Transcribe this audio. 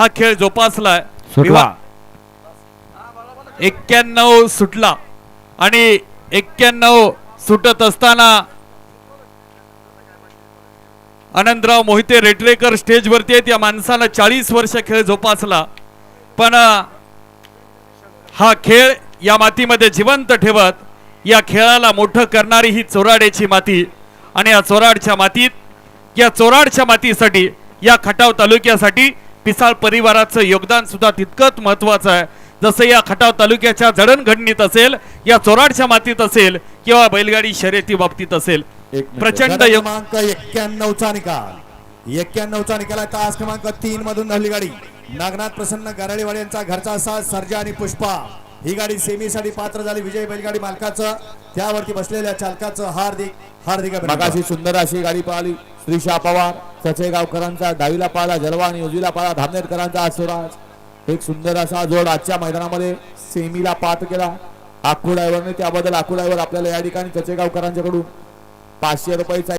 हा खेळ जोपासलाय. सुटला. एक्क्याण्णव सुटला. आणि एक्क्याण्णव सुटत असताना आनंदराव मोहिते रेटरेकर स्टेजवरती आहेत. या माणसानं चाळीस वर्ष खेळ जोपासला. पण हा खेळ या मातीमध्ये जिवंत ठेवत या खेळाला मोठं करणारी ही चोराड्याची माती. आणि या चोराडच्या मातीत या चोराडच्या मातीसाठी या खटाव तालुक्यासाठी पिसाळ परिवाराचं योगदान सुद्धा तितकंच महत्वाचं आहे. जसं या खटाव तालुक्याच्या जडणघडणीत असेल या चोराडच्या मातीत असेल किंवा बैलगाडी शर्यती बाबतीत असेल. प्रचंड क्रमांक एक्क्याण्णवचा निकाल. एक्क्याण्णवचा निकाल आहे तास क्रमांक तीन मधून धावली गाडी. नागनाथ प्रसन्न गाराळीवाडी यांचा घरचा साथ सर्जा आणि पुष्पा. ही गाडी सेमीसाठी पात्र झाली. विजय बैलगाडी मालकाचं त्यावरती बसलेल्या चालकाचं हार्दिक हार्दिक सुंदर अशी गाडी पळाली श्रीशा पवार सचेगावकरांचा डावीला पाळा जलवा आणि उजवीला पाळा धामनेरकरांचा आज स्वराज. एक सुंदर असा जोड आजच्या मैदानामध्ये सेमीला पात केला. आखू ड्रायव्हरने त्याबद्दल आखू ड्रायव्हर आपल्याला या ठिकाणी चचेगावकरांच्याकडून पाचशे रुपयेचा